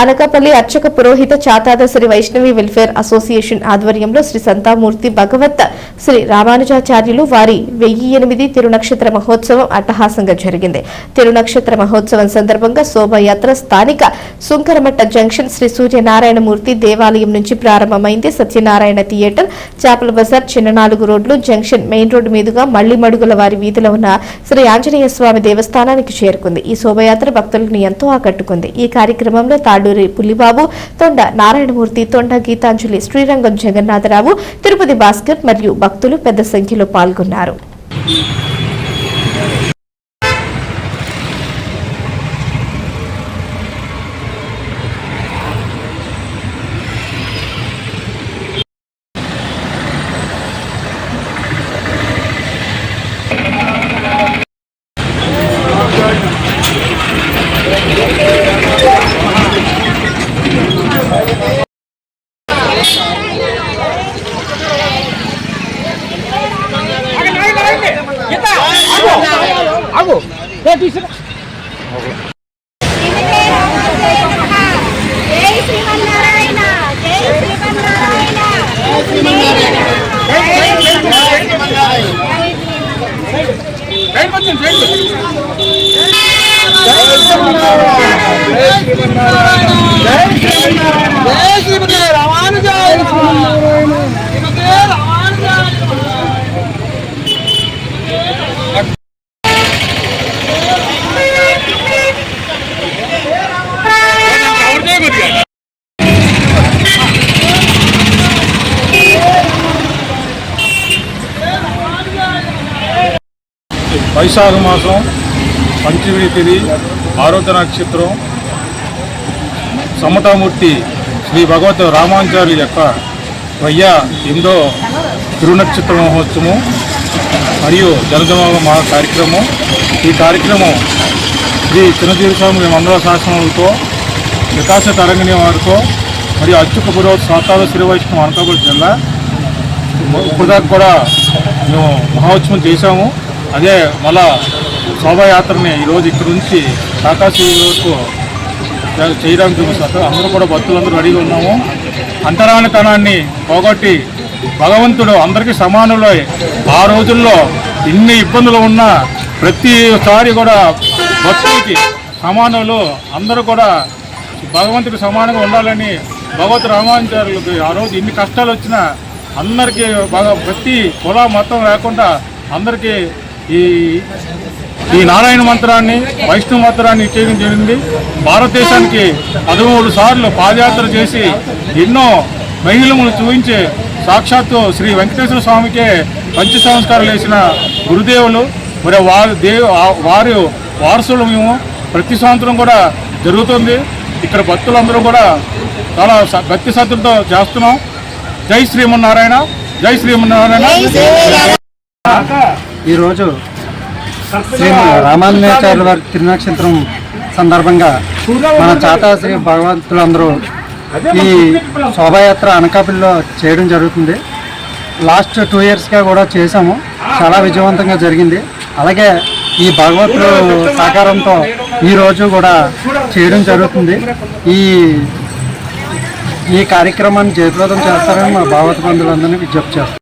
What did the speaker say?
అనకాపల్లి అర్చక పురోహిత Chatada Shri Vaishnavi welfare association ఆధ్వర్యంలో శ్రీ సంతామూర్తి భగవత్ శ్రీ రామానుజాచార్యులు వారి వెయ్యి ఎనిమిది తిరునక్షత్ర మహోత్సవం అట్టహాసంగా జరిగింది. తిరునక్షత్ర మహోత్సవం సందర్భంగా శోభయాత్ర స్థానిక సుంకరమట్ట జంక్షన్ శ్రీ సూర్యనారాయణమూర్తి దేవాలయం నుంచి ప్రారంభమైంది. సత్యనారాయణ థియేటర్ చేపల బజార్ చిన్న నాలుగు రోడ్లు జంక్షన్ మెయిన్ రోడ్డు మీదుగా మళ్ళీ మడుగుల వారి వీధిలో ఉన్న శ్రీ ఆంజనేయ స్వామి దేవస్థానానికి చేరుకుంది. ఈ శోభయాత్ర భక్తులను ఎంతో ఆకట్టుకుంది. ఈ కార్యక్రమంలో తాడు తాడూరి పులిబాబు తొండ నారాయణమూర్తి తొండ గీతాంజలి శ్రీరంగం జగన్నాథరావు తిరుపతి భాస్కర్ మరియు భక్తులు పెద్ద సంఖ్యలో పాల్గొన్నారు. జై శ్రీమన్నారాయణ. జై శ్రీమన్నారాయణ. వైశాఖ మాసం పంచమి తిథి ఆరోధ నక్షత్రం సమటామూర్తి శ్రీ భగవత్ రామాచార్య యొక్క వయ్య ఎనిమిదో తిరునక్షత్ర మహోత్సవం మరియు జనజమాగ మహా కార్యక్రమం. ఈ కార్యక్రమం శ్రీ చిన్నజీవిస్వామి మండల శాసనాలతో వికాస తరంగిణి వారితో మరియు అచ్చుక పురోహిత సాతాల శ్రీ వైష్ణవ అనకాపల్లి జిల్లా. ఇప్పుడు కూడా మేము మహోత్సవం చేశాము. అదే మళ్ళా శోభాయాత్రని ఈరోజు ఇక్కడ నుంచి కాకాశీ వరకు చేయడానికి చూపిస్తారు అందరూ కూడా భక్తులందరూ రెడీగా ఉన్నాము. అంతరానితనాన్ని పోగొట్టి భగవంతుడు అందరికీ సమానులై ఆ రోజుల్లో ఇన్ని ఇబ్బందులు ఉన్నా ప్రతిసారి కూడా భక్తులకి సమానులు అందరూ కూడా భగవంతుడికి సమానంగా ఉండాలని భగవత్ రామాచార్యులకి ఆ రోజు ఇన్ని కష్టాలు వచ్చినా అందరికీ బాగా ప్రతి కుల మతం లేకుండా అందరికీ ఈ ఈ నారాయణ మంత్రాన్ని వైష్ణవ మంత్రాన్ని ఇచ్చేయడం జరిగింది. భారతదేశానికి పదమూడు సార్లు పాదయాత్ర చేసి ఎన్నో మహిళలను చూపించి సాక్షాత్తు శ్రీ వెంకటేశ్వర స్వామికే పంచ సంస్కారాలు వేసిన గురుదేవులు. మరి వారి దేవు వారి వారసులు మేము. ప్రతి సంవత్సరం కూడా జరుగుతుంది. ఇక్కడ భక్తులందరూ కూడా చాలా భక్తి శ్రద్ధలతో చేస్తున్నాం. జై శ్రీమన్నారాయణ. జై శ్రీమన్నారాయణ. ఈరోజు శ్రీ రామానుజాచార్యుల వారి తిరునక్షత్రం సందర్భంగా మన చాతా శ్రీ భగవంతులందరూ ఈ శోభాయాత్ర అనకాపల్లిలో చేయడం జరుగుతుంది. లాస్ట్ టూ ఇయర్స్గా కూడా చేశాము. చాలా విజయవంతంగా జరిగింది. అలాగే ఈ భగవంతుడు సహకారంతో ఈ రోజు కూడా చేయడం జరుగుతుంది. ఈ ఈ కార్యక్రమాన్ని జయప్రదం చేస్తారని మా భాగవత బంధువులందరినీ విజ్ఞప్తి చేస్తాం.